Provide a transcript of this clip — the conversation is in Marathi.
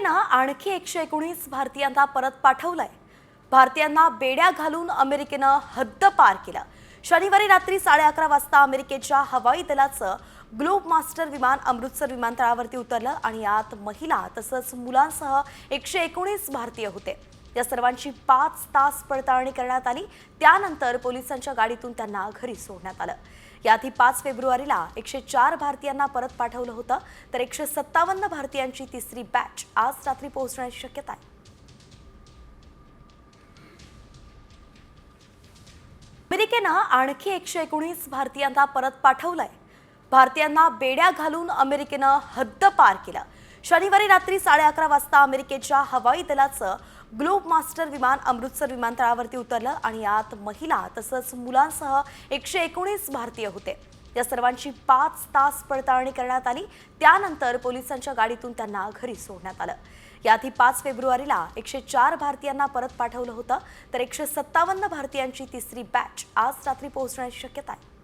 अमेरिकेनं आणखी एकशे एकोणीस भारतीयांना परत पाठवलंय. भारतीयांना बेड्या घालून अमेरिकेनं हद्द पार केलं. शनिवारी रात्री साडे अकरा वाजता अमेरिकेच्या हवाई दलाचं ग्लोब मास्टर विमान अमृतसर विमानतळावरती उतरलं आणि यात महिला तसंच मुलांसह एकशे एकोणीस भारतीय होते. या सर्वांची पाच तास पडताळणी करण्यात आली. त्यानंतर पोलिसांच्या गाडीतून त्यांना घरी सोडण्यात आलं. याआधी पाच फेब्रुवारीला एकशे चार भारतीयांना परत पाठवलं होतं तर एकशे सत्तावन्न भारतीयांची तिसरी बॅच आज रात्री पोहोचण्याची शक्यता आहे. अमेरिकेनं आणखी एकशे एकोणीस भारतीयांना परत पाठवलंय. भारतीयांना बेड्या घालून अमेरिकेनं हद्द पार केलं. शनिवारी रात्री साडे अकरा वाजता अमेरिकेच्या हवाई दलाचं ग्लोब मास्टर विमान अमृतसर विमानतळावरती उतरलं आणि यात महिला तसंच मुलांसह एकशे एकोणीस भारतीय होते. या सर्वांची पाच तास पडताळणी करण्यात आली. त्यानंतर पोलिसांच्या गाडीतून त्यांना घरी सोडण्यात आलं. याआधी पाच फेब्रुवारीला एकशे चार भारतीयांना परत पाठवलं होतं तर एकशे सत्तावन्न भारतीयांची तिसरी बॅच आज रात्री पोहोचण्याची शक्यता आहे.